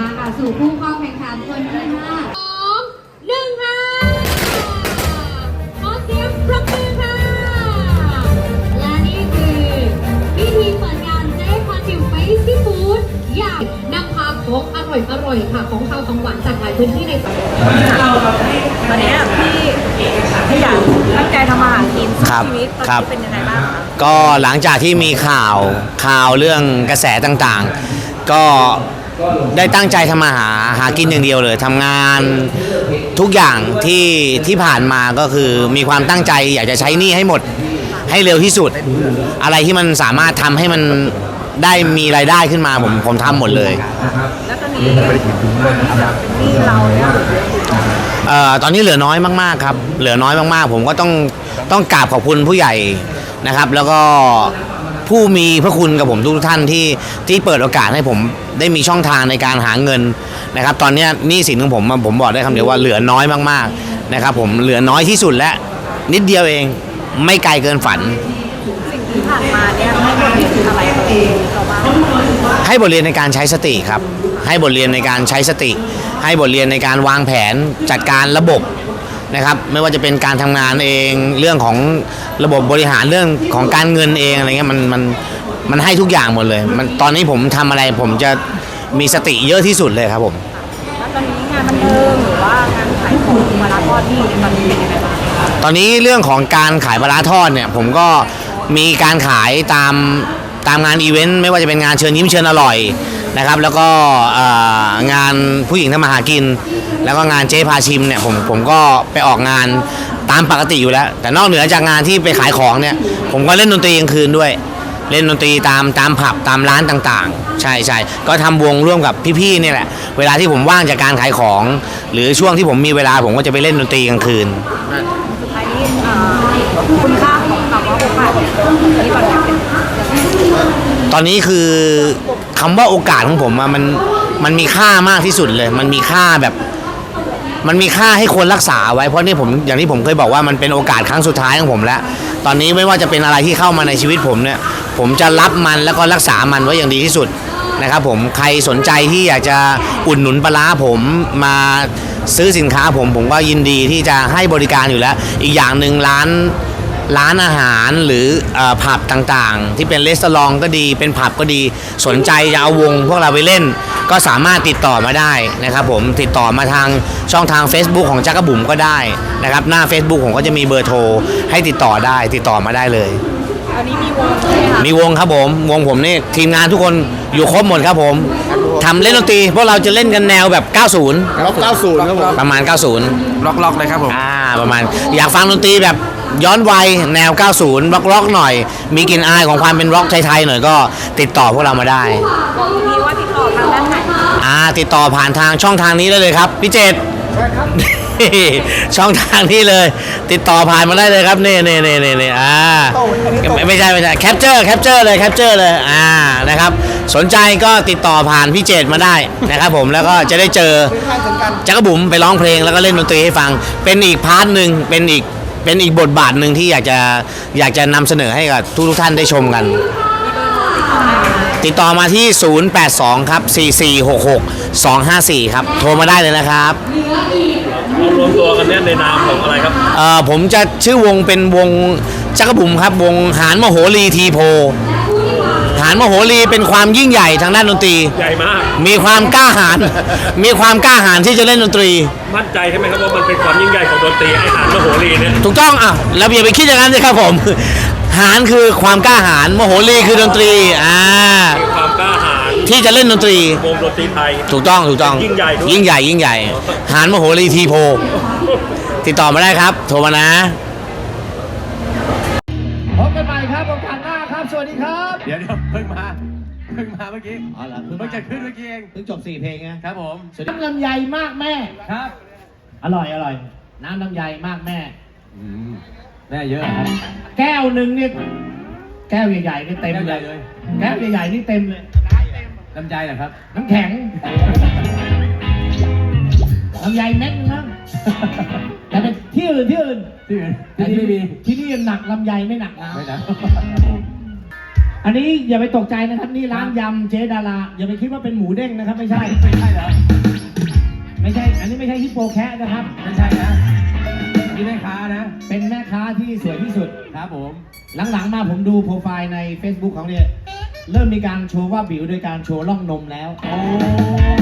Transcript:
มาค่ะสู่ผู้เข้าแข่งขันคนที่ห้าสองหนึ่งค่ะขอเสียงปรบมือค่ะ และนี่คือพิธีเปิดงานเจ๊พาจิวไฟซีฟู้ดอยากนำพาของอร่อยอร่อยๆค่ะ ของข้าวของหวานจากหลายพื้นที่ในประเทศตอนเนี้ยพี่ขยันตั้งใจทำมาหากินสู้ครับชีวิตตอนครับนี้เป็นยังไงบ้างคะก็หลังจากที่มีข่าวข่าวเรื่องกระแสต่างๆ ก็ ได้ตั้งใจทำมาหาหากินอย่างเดียวเลยทำงานทุกอย่างที่ที่ผ่านมาก็คือมีความตั้งใจอยากจะใช้หนี้ให้หมดให้เร็วที่สุด อะไรที่มันสามารถทำให้มันได้มีรายได้ขึ้นมาผมผมทำหมดเลย แล้วตอนนี้คนที่แบบเป็นหนี้เราเนี่ยเหลือเยอะอยู่เอ่อตอนนี้เหลือน้อยมากๆครับ เหลือน้อยมากๆ ผมก็ต้องต้องกราบขอบคุณผู้ใหญ่นะครับ แล้วก็ ผู้มีพระคุณกับผมทุกท่านที่ที่เปิดโอกาสให้ผมได้มีช่องทางในการหาเงินนะครับ ตอนนี้หนี้สินของผมผมบอกได้คำเดียวว่าเหลือน้อยมากๆนะครับ ผมเหลือน้อยที่สุดและนิดเดียวเองไม่ไกลเกินฝันสิ่งที่ผ่านมาเนี่ยให้บทเรียนอะไรกับเราบ้างให้บทเรียนในการใช้สติครับ ให้บทเรียนในการใช้สติ ให้บทเรียนในการวางแผนจัดการระบบ นะครับไม่ว่าจะเป็นการทำงานเองเรื่องของระบบบริหารเรื่องของการเงินเองอะไรเงี้ยมันมันมันให้ทุกอย่างหมดเลย มันตอนนี้ผมทำอะไรผมจะมีสติเยอะที่สุดเลยครับผมแล้วตอนนี้งานบันเทิงหรือว่างานขายของมาราธอนนี่ตอนนี้เป็นยังไงบ้างคะตอนนี้เรื่องของการขายปลาร้าทอดเนี่ยผมก็มีการขายตามตามงานอีเวนต์ไม่ว่าจะเป็นงานเชิญยิ้มเชิญอร่อย นะครับ แล้วก็เอ่องานผู้หญิงทำมาหากิน แล้วก็งานเจ๊พาชิมเนี่ยผมผมก็ไปออกงานตามปกติอยู่แล้ว แต่นอกเหนือจากงานที่ไปขายของเนี่ย ผมก็เล่นดนตรีกลางคืนด้วย เล่นดนตรีตามตามผับตามร้านต่างๆ ใช่ใช่ก็ทำวงร่วมกับพี่ๆเนี่ยแหละ เวลาที่ผมว่างจากการขายของ หรือช่วงที่ผมมีเวลาผมก็จะไปเล่นดนตรีกลางคืนสุดท้ายนี้เอ่อคุณค่าของคำว่าโอกาสเนี่ยที่มันเป็นยังไงตอนนี้คือ คำว่าโอกาสของผมอะมันมันมีค่ามากที่สุดเลย มันมีค่าแบบ มันมีค่าให้ควรรักษาไว้เพราะนี่ผมอย่างที่ผมเคยบอกว่ามันเป็นโอกาสครั้งสุดท้ายของผมแล้ว ตอนนี้ไม่ว่าจะเป็นอะไรที่เข้ามาในชีวิตผมเนี่ย ผมจะรับมันแล้วก็รักษามันไว้อย่างดีที่สุดนะครับผมใครสนใจที่อยากจะอุดหนุนปลาผมมาซื้อสินค้าผมผมก็ยินดีที่จะให้บริการอยู่แล้ว อีกอย่างหนึ่งร้าน ร้านอาหารหรือเออผับต่างๆ ที่เป็นรีสอร์ทก็ดี เป็นผับก็ดีสนใจจะเอาวงพวกเราไปเล่น ก็สามารถติดต่อมาได้นะครับผมติดต่อมาทางช่องทาง Facebook ของจักรบุ๋มก็ได้นะครับหน้า Facebook ผมก็จะมีเบอร์โทรให้ติดต่อได้ติดต่อมาได้เลยตอนนี้มีวงใช่ไหมคะมีวงครับผมวงผมนี่ทีมงานทุกคนอยู่ครบหมดครับผมทำเล่นดนตรีพวกเราจะเล่นกันแนวแบบ 90ล็อก90ครับผมประมาณ 90 ล็อกล็อกเลยครับผมอ่าประมาณอยากฟังดนตรีแบบ ย้อนวัยแนว 90ร็อกร็อกๆหน่อย มีกลิ่นอายของความเป็นร็อกไทยๆหน่อยก็ติดต่อพวกเรามาได้ บอกพี่ว่าติดต่อทางด้านไหนอ่าติดต่อผ่านทางช่องทางนี้ได้เลยครับพี่เจต ช่องทางนี้เลย ติดต่อผ่านมาได้เลยครับนี่นี่นี่นี่นี่อ่าไม่ไม่ใช่ไม่ใช่แคปเจอร์แคปเจอร์เลยแคปเจอร์เลยอ่านะครับ สนใจก็ติดต่อผ่านพี่เจตมาได้นะครับผมแล้วก็จะได้เจอจักรบุ๋มไปร้องเพลงแล้วก็เล่นดนตรีให้ฟัง เป็นอีกพาร์ทหนึ่งเป็นอีก เป็นอีกบทบาทหนึ่งที่อยากจะอยากจะนำเสนอให้กับทุกทุกๆท่านได้ชมกัน ติดต่อมาที่ 082 ครับ 4466 254 ครับ โทรมาได้เลยนะครับเรารวมตัวกันเนี่ยในนามของอะไรครับ เอ่อผมจะชื่อวงเป็นวงจักรบุ๋มครับ วงหานมโหรีทีโพ หานมโหรีเป็นความยิ่งใหญ่ทางด้านดนตรี ใหญ่มาก มีความกล้าหาญ มีความกล้าหาญที่จะเล่นดนตรี มั่นใจใช่ไหมครับว่ามันเป็นความยิ่งใหญ่ของดนตรีไอ้หานมโหรีเนี่ยถูกต้องอะแล้วอย่าไปคิดอย่างนั้นสิครับผม หานคือความกล้าหาญมโหรีคือดนตรี อ่า มีความกล้าหาญที่จะเล่นดนตรี วงดนตรีไทย ถูกต้อง ถูกต้อง ยิ่งใหญ่ด้วย ยิ่งใหญ่ ยิ่งใหญ่ หานมโหรีทีโพ ติดต่อมาได้ครับ โทรมานะ เดี๋ยวเดี๋ยวเพิ่งมาเพิ่งมาเมื่อกี้อ๋อเหรอเพิ่งจะขึ้นเมื่อกี้เองเพิ่งจบสี่เพลงไงครับผมน้ำลำไยมากแม่ ครับอร่อยอร่อย น้ำลำไยมากแม่อืมแม่เยอะครับ แก้วหนึ่งเนี่ยแก้วใหญ่ๆนี่เต็มแก้วใหเลญ่ยเลย แก้วใหญ่ๆนี่เต็มเลย ลำใจเหรอครับ น้ำแข็งลำไยเม็ดนึงมั้งแต่เป็นที่อื่นที่อื่นที่อื่นที่นี่ไม่มี ที่นี่หนักลำไยไม่หนักน้ไม่นะ อันนี้อย่าไปตกใจนะครับนี่ร้านยำเจ๊ดาราอย่าไปคิดว่าเป็นหมูเด้งนะครับ ไม่ใช่ ไม่ใช่เหรอไม่ใช่ อันนี้ไม่ใช่ฮิปโปแคะนะครับ ไม่ใช่นะนี่แม่ค้านะ เป็นแม่ค้าที่สวยที่สุด ครับผม หลังๆมาผมดูโปรไฟล์ใน Facebook เขาเนี่ยเริ่มมีการโชว์ว่าบิวโดยการโชว์ร่องนมแล้ว โอ้